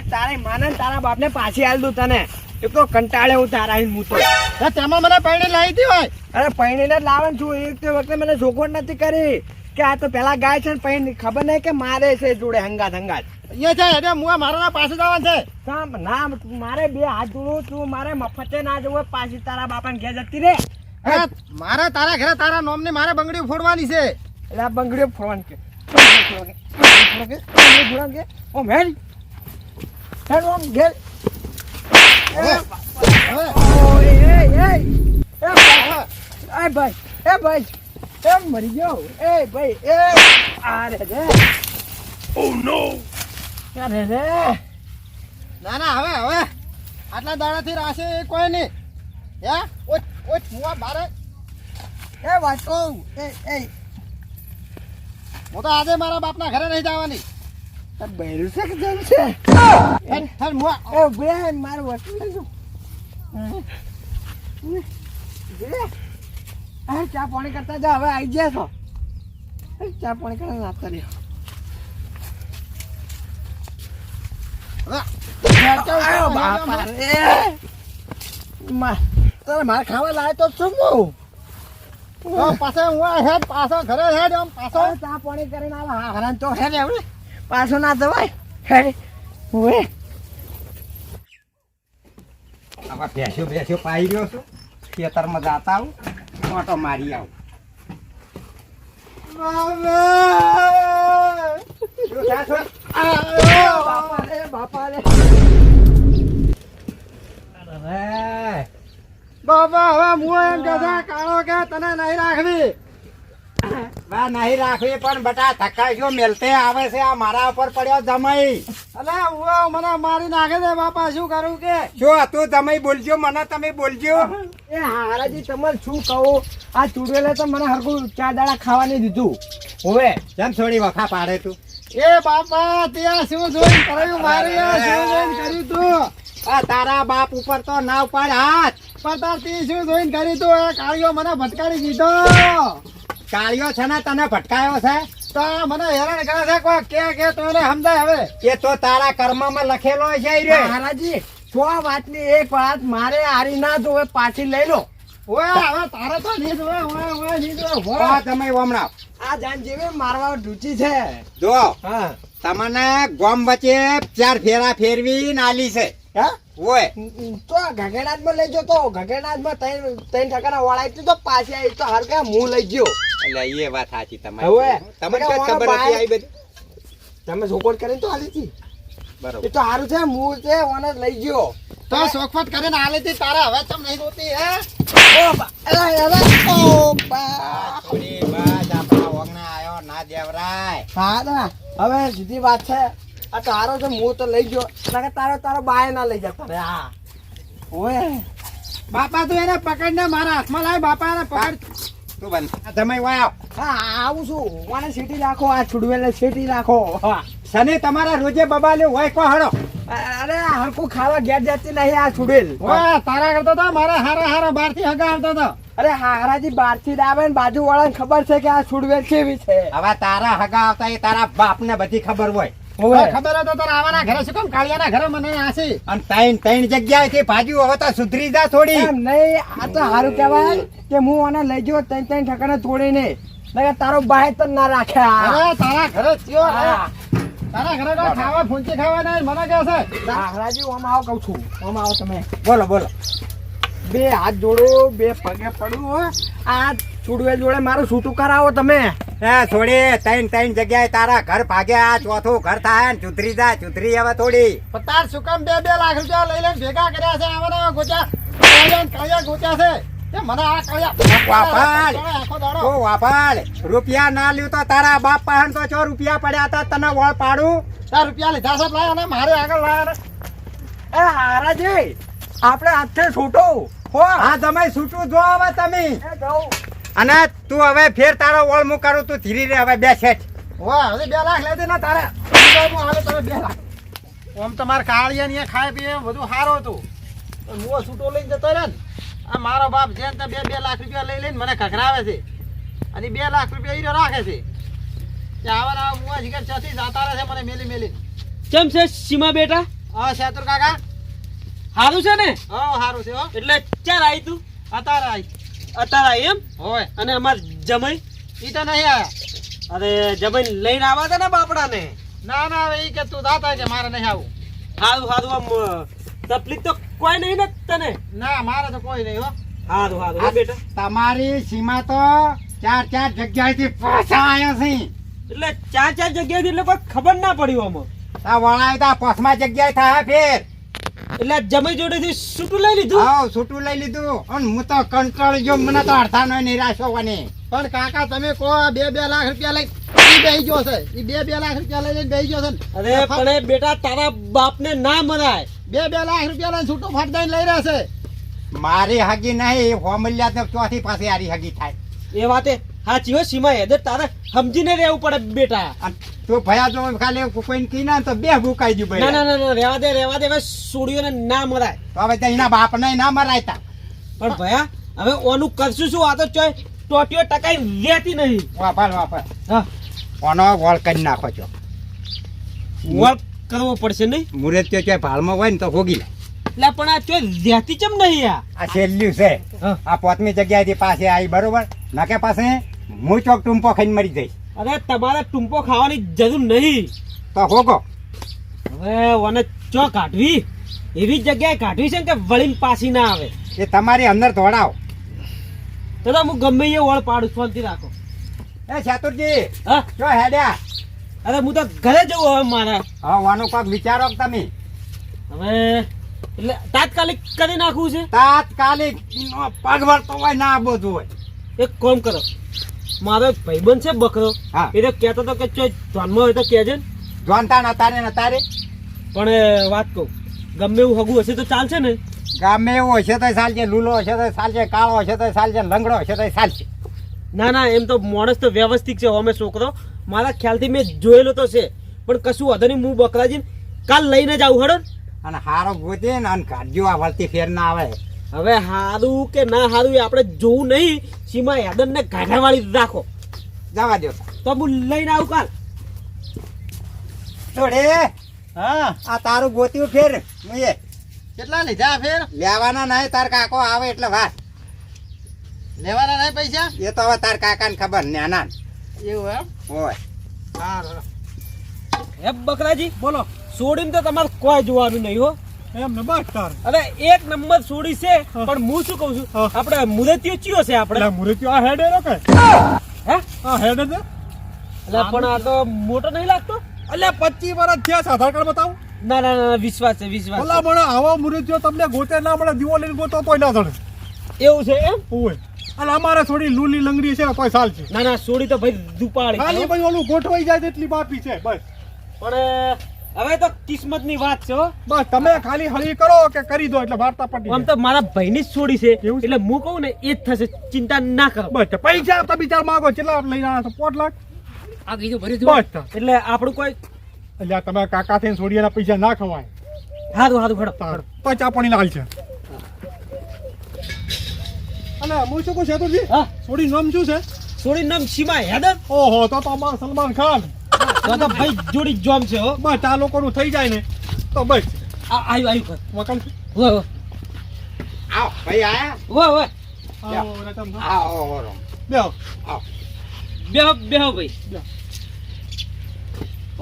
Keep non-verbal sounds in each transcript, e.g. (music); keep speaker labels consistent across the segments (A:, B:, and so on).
A: નકર તારે માને તારા બાપને પાછી આલ દઉં તને. એક કંટાળે હું તારા આઈને મૂતો.
B: તેમાં મને પૈણી લાવી હતી હોય
A: અરે પૈણીને જ લાવે છું. એક તો વખતે મને જોખવટ નથી કરી કે આ તો પેલા ગાય છે ને પૈણી. ખબર નહીં કે મારે છે જોડે હંગાત હંગાત.
B: એ છે એટલે હું મારા પાસે જવાનું છે.
A: ના મારે બે હાથ જોડું તું મારે મફતે ના જવું પાછી તારા બાપાને ઘેર જતી રે.
B: મારે તારા ઘરે તારા નોમની મારે બંગડીઓ ફોડવાની છે.
A: એટલે આ બંગડીઓ ફોડવાનું કે? ઓ મેલ હેડ ઓમ ઘેર.
B: હવે, હવે,
A: ઓ એ એ એ એ ભાઈ. એ ભાઈ એમ મરી ગયો. એ ભાઈ એ અરે રે ઓ નો અરે રે
B: ના ના હવે હવે. આટલા દાડાથી રાશે એ કોઈ નહીં. હે? ઓટ ઓટ મુવા મારે
A: એ વાંચો એ એ.
B: હું તો આજે મારા બાપના ઘરે નહીં જવાની.
A: બૈરું છે કે જેમ છે?
B: હેડ, હેડ, મુવા.
A: એ બે મારું વસ્તુ લેજો આ ચા પાણી કરતા જા હવે આવી ગયા છો. ચા પાણી કરતા નાસ્તા તારે મારે ખાવા લાવે તો શું
B: તો હું હેડ પાછો ઘરે હેડ આમ પાછો.
A: ચા પાણી કરીને આવે હા હરાન તો હે ને પાછો ના દવાય હે? હવે
C: આવા ભેંસ્યો ભેંસ્યો પાઈ ગયો છું. ખેતરમાં જાતા આવું ઓટો મારી આવું. શું થયા છો?
A: બાપા રે. બાપા રે
C: અરે,
B: બાબા હવે હું એમ કે કાળો કે તને નહીં રાખવી.
C: બા નહીં રાખવી પણ બટા ધક્કા જો મેલતે આવે છે આ મારા ઉપર પડ્યો જમાઈ.
B: અલે હું મને મારી નાખે છે બાપા શું કરું કે?
C: જો તું જમાઈ બોલજો મને તમે બોલજો.
A: એ હારાજી તમારે શું કહું? આ ચૂડેલે તો મને હરખું ચા દાડા ખાવાની દીધું. હવે
C: જેમ થોડી વખા પાડે તું.
B: એ બાપા ત્યાં શું જોઈને કર્યું? મારે શું જોઈને કર્યું તું?
C: આ તારા બાપ ઉપર તો ના ઉપાડ હાથ.
B: પણ તાર તે શું જોઈને કર્યું તું? એ કાળીઓ મને ભટકાડી દીધો.
C: કાળિયો છે ને તને ભટકાયો છે?
B: તો મને હેરાન કરે છે કોઈ કે કે તો એને સમજાય હવે.
C: એ તો તારા કર્મમાં લખેલો છે રે.
A: મહારાજી છો વાતની એક વાત મારે હારી ના જોવે પાછી લઈ લો.
B: ઓય હવે તારે તો નહીં જોવે ઓય ઓય નહીં જોવે ઓય.
C: તમે હમણાં
A: આ જાન જેવી મારવા ઢૂચી છે.
C: જો
A: હા.
C: તમને ગોમ વચ્ચે ચાર ફેરા ફેરવી આલી છે.
A: હા?
C: ઓય.
A: તો ગગેનાથ લઈ ગયો તો ગગેનાથમાં ત્રણ ત્રણ ટકાના વાળા તો પાછી આવી તો હરકા કે હું લઈ ગયો.
C: એટલે એ વાત સાચી
A: હવે,
C: તમને કઈ ખબર હતી આવી બધી?
A: તમે જોકોટ કરીને તો હાલી હતી
C: બરોબર.
A: એ તો સારું છે મૂળ છે ઓને લઈ ગયો.
B: તો શોખવટ કરીને આલી હતી તારા હવે તમ નહીં જોતી હે?
A: ઓ બા ઓ બા
C: થોડી બસ આપણા વગના આયો ના દેવરાય.
A: હા ના. હવે સીધી વાત છે. આ તારો છે હું તો લઈ ગયો. નકર તારો તારો બાય ના લઈ જતા રે હા ઓય.
B: બાપા તો એને પકડને મારા હાથમાં લાય બાપા એને પકડ.
C: તું બંધ તમે વાય
A: હા આવું છું. સીટી રાખો આ છુડવેલે સીટી રાખો. હા.
C: શનિ તમારા રોજે બબાલ્યું હોય કો હડો
A: અરે આ હરખું ખાવા ગેર જતી નહીં આ છુડેલ
B: ઓય તારા કરતો તો મારા હારા હારા બારથી હગા આવતો તો
A: અરે હારાજી બારથી આવે ને બાજુ વાળાને ખબર છે કે આ છુડવેલ કેવી છે.
C: હવે તારા હગા આવતા એ તારા બાપને બધી ખબર હોય.
B: ખબર હતો તારા આવાના ઘરે શું કેમ? કાળિયાના ઘરે મને આસી
C: અને ત્રણ ત્રણ જગ્યાએથી ભાજ્યું હવે તો સુધરી જા થોડી.
A: એમ નહીં આ તો સારું કહેવાય કે હું આને લઈ ગયો ત્રણ ત્રણ ઠકાને તોડીને. નકર તારો બાય તો ના રાખે.
B: અરે તારા ઘરે થયો
A: હા.
B: તારા ઘરે ખાવા ફૂંચી ખાવા નહીં મને કહે છે.
A: હારાજી ઓમ આવો કહું છું. ઓમ આવો તમે.
C: બોલો બોલો.
A: બે હાથ જોડો બે પગે પડું હો. આ છુડવેલ જોડે મારું છૂટું કરાવો તમે.
C: એ થોડી ત્રણ ત્રણ જગ્યાએ તારા ઘર ભાગ્યા ચોથું ઘર થાય ને સુધરી જા સુધરી હવે થોડી.
B: તાર શું કામ બે બે લાખ રૂપિયા લઈ લઈને ભેગા કર્યા છે આવા નવા ગોચ્યા કાળિયા ગોચ્યા છે. તે મને આ કાળિયા
C: વાપાડ.
B: આખો દાડો
C: ઓ વાપડ રૂપિયા ના લ્યું તો તારા બાપ પાસે તો છો રૂપિયા પડ્યા હતા તને વળ પાડું?
B: તાર રૂપિયા લીધા છે લાયા અને મારે આગળ લાયા
A: એ હારાજી આપણે હાથે છૂટો હો.
C: હા તમે છૂટું જો હવે તમે. અને તું હવે ફેર તારો ઓળ મુ કરું તું ધીરી રે હવે બે સેટ
B: વાહ હવે બે લાખ લેતી ને તારે. હું હાલે તારે બે લાખ. ઓમ તમારે કાળિયા ને ખાય પીએ બધું સારું હતું. હું છૂટો લઈને જતો રહે ને. આ મારો બાપ જેમ તે બે બે લાખ રૂપિયા લઈ લઈને મને ખખરાવે છે. અને બે લાખ રૂપિયા હીરો રાખે છે. કે આવા ને આવા મુવા જીગર ચોથી જાતા રહે છે મને મેલી મેલી.
D: કેમ છે સીમા બેટા?
E: હા શેતુર કાકા?
D: સારું છે ને?
E: હા સારું છે હો.
D: એટલે ચાર આવી તું?
E: અતારે આઈ.
D: અત્યારે એમ?
E: હોય.
D: અને અમાર જમાઈ?
E: ઈ તો નહીં આયા.
D: અરે જમાઈ લઈને આવા હતા ને બાપડાને?
E: ના ના હવે ઈ કે તું દાતા કે મારે નહીં આવું.
D: હારું હારું આમ તકલીફ તો કોઈ નહીં ને તને?
E: ના મારે તો કોઈ નહીં હો.
D: હારું હારું હો બેટા.
C: તમારી સીમા તો ચાર ચાર જગ્યાએથી પાછા આવ્યા છે.
D: એટલે ચાર ચાર જગ્યાએથી એટલે કોઈ ખબર ના પડી આમાં
C: તા વળાય તા પાંચમા જગ્યાએ થાય ફેર.
D: એટલે જમી જોડેથી છૂટું લઈ લીધું?
C: હા છૂટું લઈ લીધું. અને હું તો કંટ્રોલ જો મને તો અડધા નો નિરાશ હોવાની
E: પણ કાકા તમે કહો બે બે લાખ રૂપિયા લઈ બેહી ગયો છે. એ બે બે લાખ રૂપિયા લઈને બેહી ગયો છે
D: અરે પણ બેટા તારા બાપને ના મરાય.
E: બે બે લાખ રૂપિયા લઈને છૂટો ફાટ દઈને લઈ રહ્યા છે.
C: મારી હગી નહીં હોમલ્યા તો ચોથી પાસે આરી હગી થાય.
D: એ વાતે સાચી હો સીમા હેદર તારે સમજીને રહેવું પડે બેટા.
C: તો ભયા તો ખાલી કોઈને કી ના તો બે ભૂકાઈ દઉં
D: ભાઈ. ના ના ના રહેવા દે રહેવા દે હવે ને ના મરાય.
C: તો હવે તો એના બાપને ના મરાયતા
D: પણ ભયા હવે ઓનું કરશું શું? આ તો ચોય ટોટીઓ ટકાઈ લેતી નહીં.
C: વાપર વાપર
D: હા.
C: ઓનો વોલ કરી નાખો છો.
D: વોલ કરવો પડશે નહીં?
C: મુરત તો ચોય ભાળમાં હોય ને તો હોગી લે.
D: એટલે પણ આ ચોય લેતી ચમ નહીં આ?
C: આ છેલ્લું છે. આ પોતમી જગ્યાએથી પાસે આવી બરોબર? નાકે પાસે હું ચોક ટૂંપો ખાઈને મરી જઈશ.
D: અરે તમારે ટૂંપો ખાવાની જરૂર નહીં.
C: તો હોગો
D: હવે ઓને ચો કાઢવી? એવી જગ્યાએ કાઢવી છે કે વળીને પાછી ના આવે?
C: એ તમારી અંદર ધોડાવ
D: તો તો હું ગમે એ વળ પાડું શાંતિ રાખો.
C: એ ચાતુરજી
D: હા?
C: ચો હેડ્યા?
D: અરે હું તો ઘરે જવું હવે મારે.
C: હા વાનો કોક વિચારો તમે?
D: હવે એટલે તાત્કાલિક કરી નાખવું છે?
C: તાત્કાલિક પગ વળતો હોય ના બધું હોય.
D: એક કોમ કરો. મારો ભાઈબંધ છે બકરો.
C: હા.
D: એ તો કહેતો હતો કે ચો ધ્યાનમાં હોય તો કહેજે ને.
C: જોનતા નતારે નતારે
D: પણ વાત કહું ગમે એવું હગું હશે તો ચાલશે ને.
C: ગામે એવો હશે તો ચાલશે લૂલો હશે તો ચાલશે કાળો હશે તો ચાલશે લંગડો હશે તો ચાલશે.
D: ના ના એમ તો માણસ તો વ્યવસ્થિત છે અમે છોકરો. મારા ખ્યાલથી મેં જોયેલો તો છે પણ કશું વધુ નહીં હું બકરાજી કાલ લઈને જ આવું હડો
C: અને હારો ગોતે ને અને કાઢજો આ વળતી ફેર ના આવે.
D: હવે હારું કે ના હારું એ આપણે જોવું નહીં. સીમા યાદન ને ગાઢાવાળી રાખો.
C: જવા દો
D: તો હું લઈને આવું કાલ.
C: થોડે
E: હા.
C: આ તારું ગોત્યું ફેર મુએ
E: કેટલા લીધા ફેર?
C: લેવાના નહીં તાર કાકો આવે એટલે વાત.
E: લેવાના નહીં પૈસા?
C: એ તો હવે તાર કાકાને ખબર નાના
E: એવું એમ?
C: હોય.
E: હા.
D: હે બકરાજી બોલો સોડીને તો તમારે કોઈ જોવાનું નહીં હો. અરે એક નંબર સોડી છે પણ હું શું કહું છું?
E: હા.
D: આપણે મુદતીઓ ચિયો છે આપણે.
E: મુરત્યો આ હેડ એનો કે
D: હે?
E: આ હેડ છે?
D: એટલે પણ આ તો મોટો નહીં લાગતો?
E: અલ્યા પચીસ વર્ષ થયા છે આધાર કાર્ડ બતાવું.
D: ના ના ના વિશ્વાસ છે વિશ્વાસ
E: ભલા મને આવા મુરત્યો તમને ગોતે ના મળે દીવો લઈને ગોતો તોય ના ધડે
D: એવું છે એમ?
E: ઓય. અને અમારે થોડી લૂલી લંગડી છે કોઈ સાલ છે.
D: ના ના સોડી તો ભાઈ દુપાળી.
E: ખાલી. ભાઈ ઓલું ગોઠવાઈ જાય એટલી બાપી છે બસ.
D: પણ હવે તો કિસ્મતની વાત છે
E: બસ તમે ખાલી હળી કરો કે કરી દો એટલે વાર્તા પડી
D: આમ તો મારા ભાઈની જ છોડી છે.
E: એવું
D: એટલે હું કહું ને એ જ થશે. ચિંતા ના કરો.
E: બસ પૈસા તો બિચાર માંગો કેટલા લઈને આવ્યા છો? પોટ લાખ?
D: આ કીધું ભરી
E: બસ
D: એટલે આપણું કોઈ
E: એટલે તમે કાકા થઈને છોડીયાના પૈસા ના ખવાય.
D: હારું હારું ખડો
E: તો ચા પાણી લાલ છે. અને હું શું કહું છે
D: હા.
E: છોડી નામ શું છે?
D: છોડી નામ સીમા હેદર
E: ઓહો તો તો અમાર સલમાન ખાન.
D: તો તો ભાઈ જોડી જોમ છે હો.
E: બસ આ લોકોનું થઈ જાય ને તો બસ.
D: આ આયુ આયુ કર
E: વકલ
D: વો વો
C: આવો ભાઈ આયા.
D: વો વો
E: આવો રતમ
C: આવો આવો
E: બેહો.
D: બેહો બેહો ભાઈ.
E: બેહો.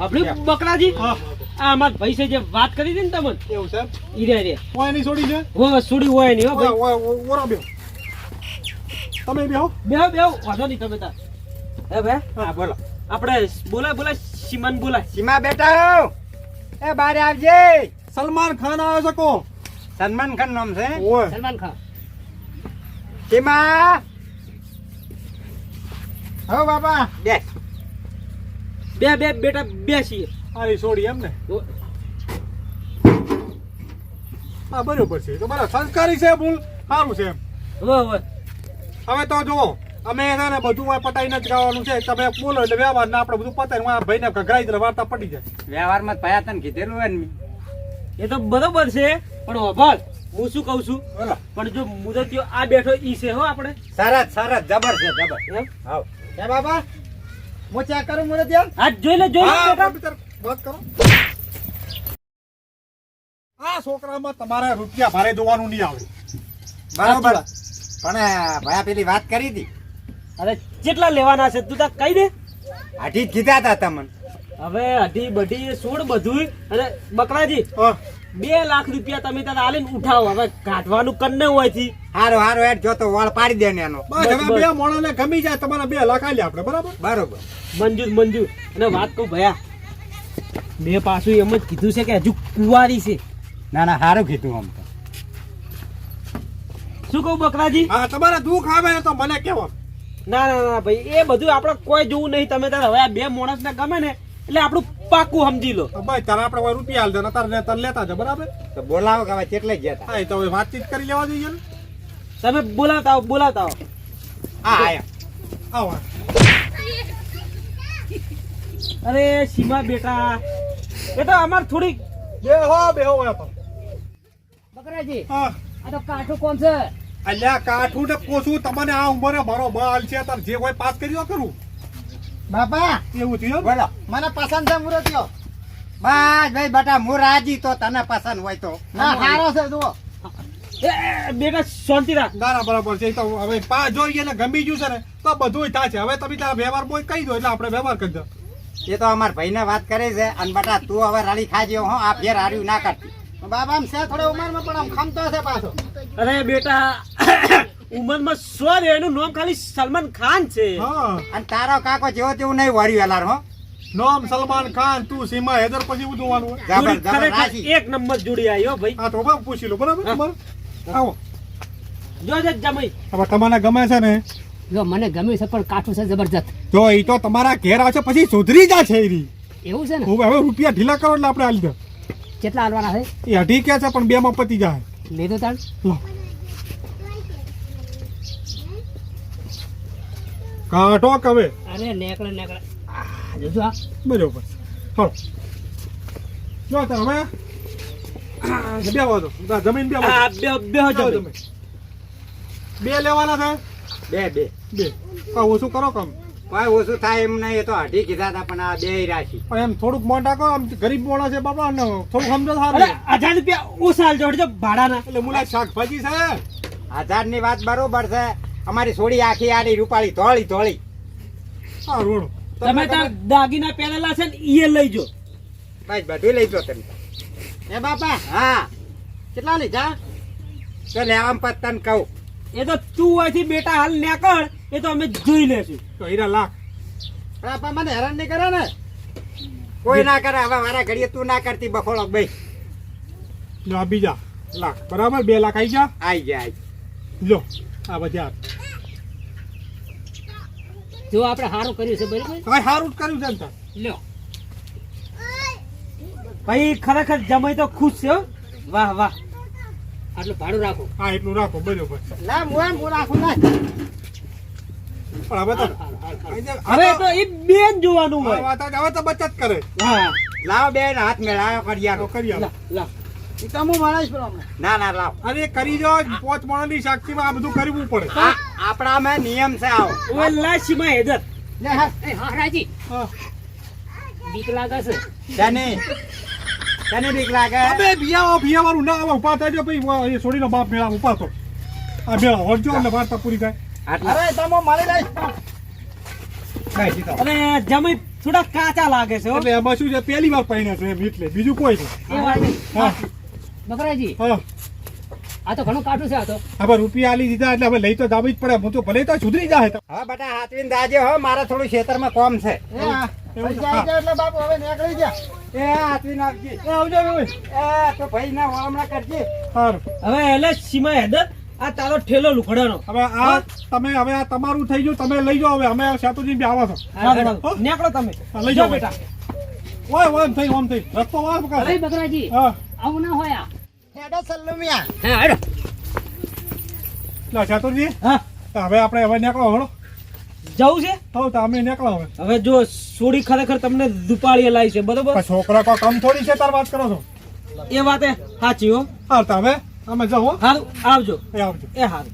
D: આપણે બકરાજી?
E: હા.
D: આ અમાર ભાઈ છે જે વાત કરી હતી ને તમને?
E: એવું છે
D: ઈરે રે
E: કોઈ ની છોડી છે?
D: હો છોડી હોયની હો ભાઈ.
E: ઓરા બેહો. તમે બેહો.
D: બેહો બેહો. વાંધો નહીં તમે તાર. હે ભાઈ?
C: હા. બોલો.
D: આપણે બોલા બોલાય. સીમાન બોલા
C: સીમા બેટા એ બારે આવજે.
E: સલમાન ખાન આવે છે કો
C: સલમાન ખાન નામ છે.
D: સલમાન ખાન.
C: સીમા. હો બાબા બે.
D: બે બે બેટા બે છીએ.
E: આની છોડી એમ ને હા બરોબર છે. તો બરાબર સંસ્કારી છે ભૂલ. સારું છે એમ. હવે તો જુઓ. અમે એના ને બધું પટાઈ ના જ ગાવાનું છે. તમે બોલો એટલે વ્યવહાર ને આપણે બધું પતાય ભાઈ ભાઈને ઘઘરાઈ દે વાર્તા પડી જાય.
C: વ્યવહારમાં ભયા તને કીધેલું હોય ને
D: એ તો બરોબર છે પણ હોભળ હું શું કહું છું? પણ જો મુદતીઓ આ બેઠો ઈ છે હો આપણે.
C: સારા સારા જબર છે જબર.
D: એમ
C: હાવ. એ બાબા હું ચેક કરું મને ત્યાં
D: જોઈ લે જોઈ લે
E: હા
D: બેટા.
E: વાત કરો. આ છોકરામાં તમારે રૂપિયા ભારે દોવાનું નહીં આવે.
C: બરાબર. પણ ભાયા પેલી વાત કરી હતી.
D: અરે કેટલા લેવાના છે તું તા કહી દે.
C: આઠી કીધા હતા તમને.
D: હવે અઢી બઢી સોળ બધું અને બકરાજી
E: હા.
D: બે લાખ રૂપિયા તમે તાર આલીને ઉઠાવો. હવે કાઢવાનું કન્ને હોયથી
C: હારો હારો એટ જો તો વાળ પાડી દે ને એનો.
E: બસ હવે. બે મોણાને ગમી જાય તમારે બે લાખ આલી આપણે બરાબર?
C: બરોબર.
D: મંજૂર મંજૂર. અને વાત કહું ભયા મેં પાછું એમ જ કીધું છે કે હજુ કુંવારી છે.
C: ના ના સારું કીધું આમ તો.
D: શું કહું બકરાજી?
E: હા તમારે દુઃખ આવે તો મને કેવો?
D: ના ના ના ભાઈ એ બધું આપણે કોઈ જોવું નહીં. તમે તાર હવે આ બે માણસ ને ગમે ને એટલે આપણું પાકું સમજી લો.
E: ભાઈ તારે આપણે કોઈ રૂપિયા હાલ દે ને તારે તારે લેતા છે બરાબર?
C: તો બોલાવો કે હવે કેટલે જ જતા
E: હા તો હવે વાતચીત કરી લેવા જોઈએ ને.
D: તમે બોલાવતા આવો બોલાવતા આવો.
C: હા આયા.
E: આવો.
D: અરે સીમા બેટા. એ તો અમાર થોડીક
E: બેહો બેહો બે હો
A: બકરાજી
E: હા.
A: આ તો કાઠું કોણ છે?
E: અલ્યા કાઠું ને કોસું તમને આ ઉંમરે મારો બાલ છે તાર જે હોય પાસ કર્યો કરું
C: બાપા
E: એવું થયું
C: બોલો. મને પસંદ છે મુરતીઓ બસ ભાઈ બેટા હું રાજી તો તને પસંદ હોય તો.
A: ના સારો છે જુઓ.
D: બેટા શાંતિ રાખ.
E: ના ના બરાબર છે તો હવે પા જોઈએ ને ગમી ગયું છે ને તો બધું થાય છે. હવે તમે તારા વ્યવહાર બોય કહી દો એટલે આપણે વ્યવહાર કરી દો.
C: એ તો અમાર ભાઈને વાત કરે છે અને બટા તું હવે રાડી ખાજો હો આ ફેર હાર્યું ના કરતી. બાબા આમ છે થોડે ઉંમરમાં પણ આમ ખમતો છે પાછો.
D: અરે બેટા (coughs) ઉમરમાં સો એનું નામ ખાલી સલમાન ખાન છે.
E: હા.
C: અને તારો કાકો જેવો તેવું નહીં વળ્યું એલાર હો.
E: નામ સલમાન ખાન તું સીમા હેદર પછી બધું વાનું
C: જબર
D: જોડી
C: જબર
D: ખરેખર
C: રાજી
D: એક નંબર જોડી આવ્યો ભાઈ.
E: હા તો બાપ પૂછી લો બરાબર? તમારે આવો.
D: જ જમાઈ.
E: હવે તમને ગમે છે ને?
A: જો મને ગમ્યું છે પણ કાઠું છે જબરજસ્ત.
E: જો એ તો તમારા ઘેર આવશે પછી સુધરી જાય છે એ
A: એવું છે ને?
E: હવે હવે રૂપિયા ઢીલા કરો એટલે આપણે આલી દો.
A: કેટલા હાલવાના છે?
E: એ અઢી કે છે પણ બે માં પતી જાય.
A: લીધું
E: લો. કાઢો કવે
A: અરે નેકળે નેકળે. આ જોજો આ.
E: બરોબર. હો જો તો હવે. બે વાતો જમીન બે
D: આ બે બે.
E: તમે બે લેવાના છે?
C: બે બે.
E: બે. ઓછું કરો કમ.
C: કોઈ ઓછું થાય એમ નહીં એ તો અઢી કીધા હતા પણ આ બે રાશી.
E: પણ એમ થોડુંક મોટા કહો આમ ગરીબ મોણા છે બાપા ને થોડુંક સમજો સારું.
D: હજાર રૂપિયા ઓછા જોડજો ભાડાના.
E: એટલે મુલા શાકભાજી છે.
C: હજારની વાત બરોબર છે. અમારી સોડી આખી આડી રૂપાળી ધોળી ધોળી.
E: સારું
D: તમે તાર દાગીના પહેરેલા છે ને ઈ લઈજો
C: બસ બધું લઈ જો તમે. એ બાપા? હા. કેટલા લીધા? તો લેવામાં પત તને કહું.
D: એ તો તું અહીંથી બેટા હાલ નેકળ એ તો અમે જોઈ લેશું.
E: તો હીરા લાખ.
C: આપા મને હેરાન નહીં કરે ને. કોઈ ના કરે હવે મારા ઘડીએ તું ના કરતી બખોળો ભાઈ
E: જો બીજા લાખ. બરાબર? બે લાખ આવી ગયા?
C: આવી ગયા આવી
E: જો આ બધા.
A: જો આપણે સારું કર્યું છે બરાબર?
E: હવે સારું જ કર્યું છે ને તાર.
A: લ્યો
D: ભાઈ ખરેખર જમાઈ તો ખુશ છે વાહ વાહ.
A: આટલું ભાડું રાખો.
E: હા એટલું રાખો બરોબર.
C: ના હું રાખું ના
E: પણ હવે તો
D: હવે તો એ બેન જોવાનું
E: હવે
D: હોય.
E: હવે તો બચત કરે.
D: હા.
C: લાવ બેન હાથ મેળાયો
E: તો
C: કડિયાનો
E: કરી આલો.
D: લા, લા.
A: એ તો હું માણસ પણ હમણાં.
C: ના ના લાવ.
E: અરે કરી જો પોચ માણસની સાક્ષીમાં આ બધું કરવું પડે.
C: આ આપણામાં નિયમ છે આવો.
D: ઓય લા સીમા હેદર
A: લે હા હા રાજી. બીક લાગે છે.
C: બીક લાગે?
E: અબે ના આવે ઊભા થાય ભાઈ વા- એ છોડીનો બાપ મેળા ઊભા તો આ મેળા હોજો એટલે વાર્તા પૂરી થાય.
A: અરે તમે મારી
D: અને થોડા કાચા લાગે છે.
E: એટલે એમાં શું છે? પહેલી વાર પહેર્યા છે એમ એટલે. બીજું કોઈ છે
A: નહીં. બકરાજી આ તો ઘણું કાઠું છે આ તો.
E: હવે રૂપિયા આલી દીધા એટલે હવે લઈ તો જાવી જ પડે. હું તો ભલે તો સુધરી જાય. તો
C: હા બટા હાથવીને દાજે હો. મારે થોડું ખેતરમાં કોમ છે. એટલે બાપુ હવે નીકળી ગયા એ હાથવીને આવજે
E: એ આવજો.
C: એ તો ભાઈ ના વળમણા કરજે.
E: સારું
D: હવે એટલે સીમા હેદર આ તારો ઠેલો લુખડાનો.
E: હવે આ તમે હવે આ તમારું થઈ ગયું તમે લઈ જાઓ હવે. અમે સેતુજી બી આવો છો.
D: નીકળો તમે.
E: લઈ જાઓ
D: બેટા.
E: ઓય ઓય આમ થઈ ઓમ થઈ. રસ્તો વાર
A: અરે બકરાજી
E: હા.
A: આવું ના હોય આ.
C: હેડો સલ્લુમિયા.
A: હા હેડો.
E: લા સેતુજી.
D: હા.
E: હવે આપણે હવે નીકળો હળો
D: જવું છે?
E: તો તો અમે નીકળો હવે.
D: હવે જો સોડી ખરેખર તમને દુપાળીએ લાવી છે બરોબર?
E: છોકરા કો કમ થોડી છે તાર વાત કરો છો?
D: એ વાતે સાચી હો.
E: હા તો અમે જાઓ હો.
D: સારું આવજો.
E: એ આવજો.
D: એ સારું